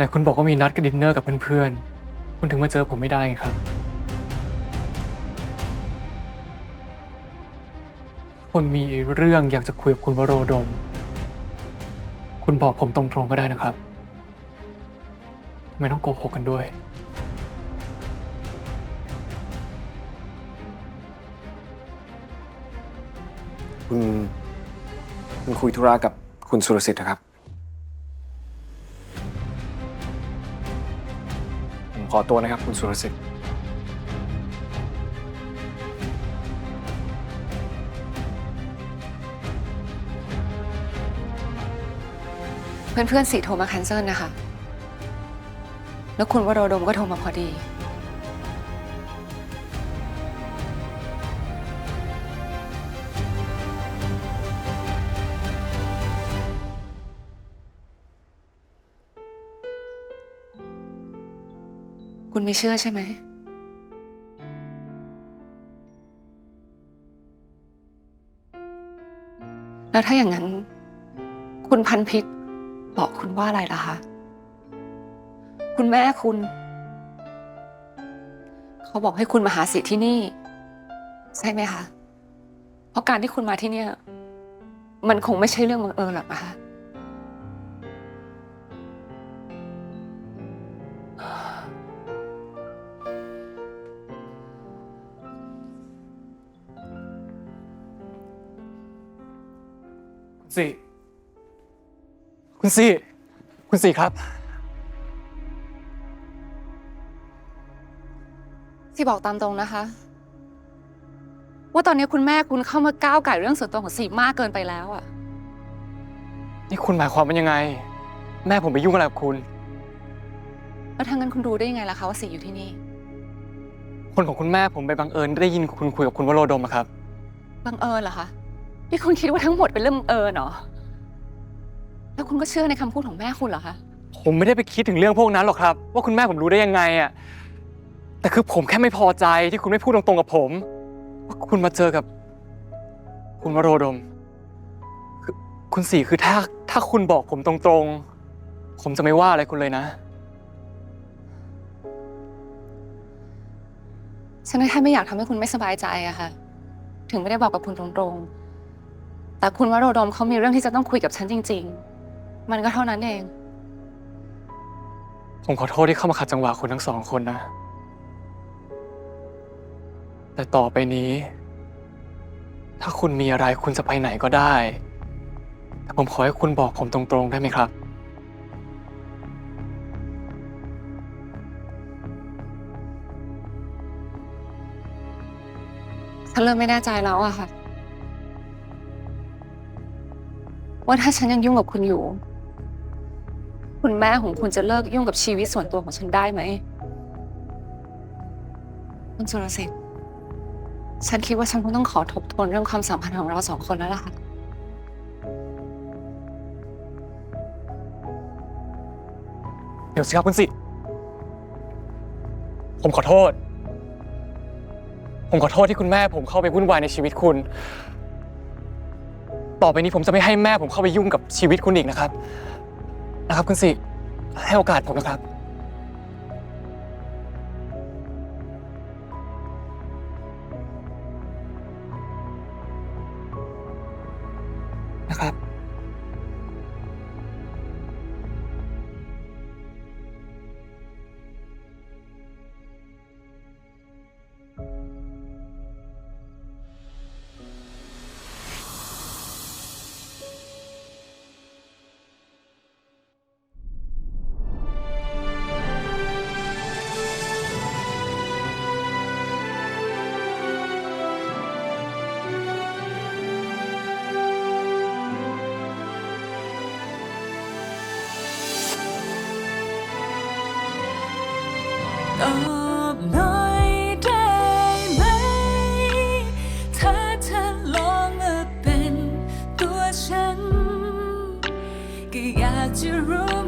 ไหนคุณบอกว่ามีนัดกับดินเนอร์กับเพื่อนๆ คุณถึงมาเจอผมไม่ได้ไงครับ คนมีเรื่องอยากจะคุยกับคุณวโรดม คุณบอกผมตรงๆก็ได้นะครับ ไม่ต้องโกหกกันด้วย คุณ คุณคุยธุระกับคุณสุรสิทธิ์นะครับ ขอตัวนะครับ คุณสุรสิทธิ์ เพื่อนๆสี่โทรมาแคนเซิลนะคะ แล้วคุณวโรดมก็โทรมาพอดี คุณไม่เชื่อใช่ไหม แล้วถ้าอย่างนั้น คุณพันพิษบอกคุณว่าอะไรล่ะคะ คุณแม่คุณ เขาบอกให้คุณมาหาสิที่นี่ ใช่ไหมคะ เพราะการที่คุณมาที่เนี่ย มันคงไม่ใช่เรื่องบังเอิญหรอกนะคะ สี่คุณสี่คุณสี่ครับที่บอกตามตรงนะคะ ว่าตอนนี้คุณแม่คุณเข้ามาก้าวไก่เรื่องส่วนตัวของสีมากเกินไปแล้วอะนี่คุณหมายความว่ายังไง แม่ผมไปยุ่งอะไรกับคุณ แล้วทางนั้นคุณรู้ได้ยังไงล่ะคะว่าสีอยู่ที่นี่ คนของคุณแม่ผมไปบังเอิญได้ยินคุณคุยกับคุณวโรดมอะครับ บังเอิญเหรอคะ นี่คุณคิดว่าทั้งหมดเป็นเรื่องบังเอิญเหรอ แล้วคุณก็เชื่อในคำพูดของแม่คุณเหรอคะ ผมไม่ได้ไปคิดถึงเรื่องพวกนั้นหรอกครับ ว่าคุณแม่ผมรู้ได้ยังไงอะแต่คือผมแค่ไม่พอใจที่คุณไม่พูดตรงๆกับผม ว่าคุณมาเจอกับ คุณวโรดมคือคุณสี่คือถ้าถ้าคุณบอกผมตรงๆ ผมจะไม่ว่าอะไรคุณเลยนะ ฉันแค่ไม่อยากทำให้คุณไม่สบายใจอะค่ะ ถึงไม่ได้บอกกับคุณตรงๆ แต่คุณวโรดมเขามีเรื่องที่จะต้องคุยกับฉันจริง ๆ มันก็เท่านั้นเอง ผมขอโทษที่เข้ามาขัดจังหวะคุณทั้งสองคนนะ แต่ต่อไปนี้ ถ้าคุณมีอะไรคุณจะไปไหนก็ได้ แต่ผมขอให้คุณบอกผมตรงๆได้ไหมครับ ฉันเริ่มไม่แน่ใจแล้วอะค่ะ ว่าถ้าฉันยังยุ่งกับคุณอยู่ คุณแม่ของคุณจะเลิกยุ่งกับชีวิตส่วนตัวของฉันได้ไหมคุณสุรสิทธิ์ฉันคิดว่าฉันคงต้องขอทบทวนเรื่องความสัมพันธ์ของเราสองคนแล้วล่ะค่ะเดี๋ยวสิครับคุณสิผมขอโทษ ผมขอโทษที่คุณแม่ผมเข้าไปวุ่นวายในชีวิตคุณ ต่อไปนี้ผมจะไม่ให้แม่ผมเข้าไปยุ่งกับชีวิตคุณอีกนะครับ นะครับคุณสิให้โอกาสผมนะครับ นะครับ ตอบหน่อยได้ไหม ถ้าเธอลองมาเป็นตัวฉัน ก็อยากจะรู้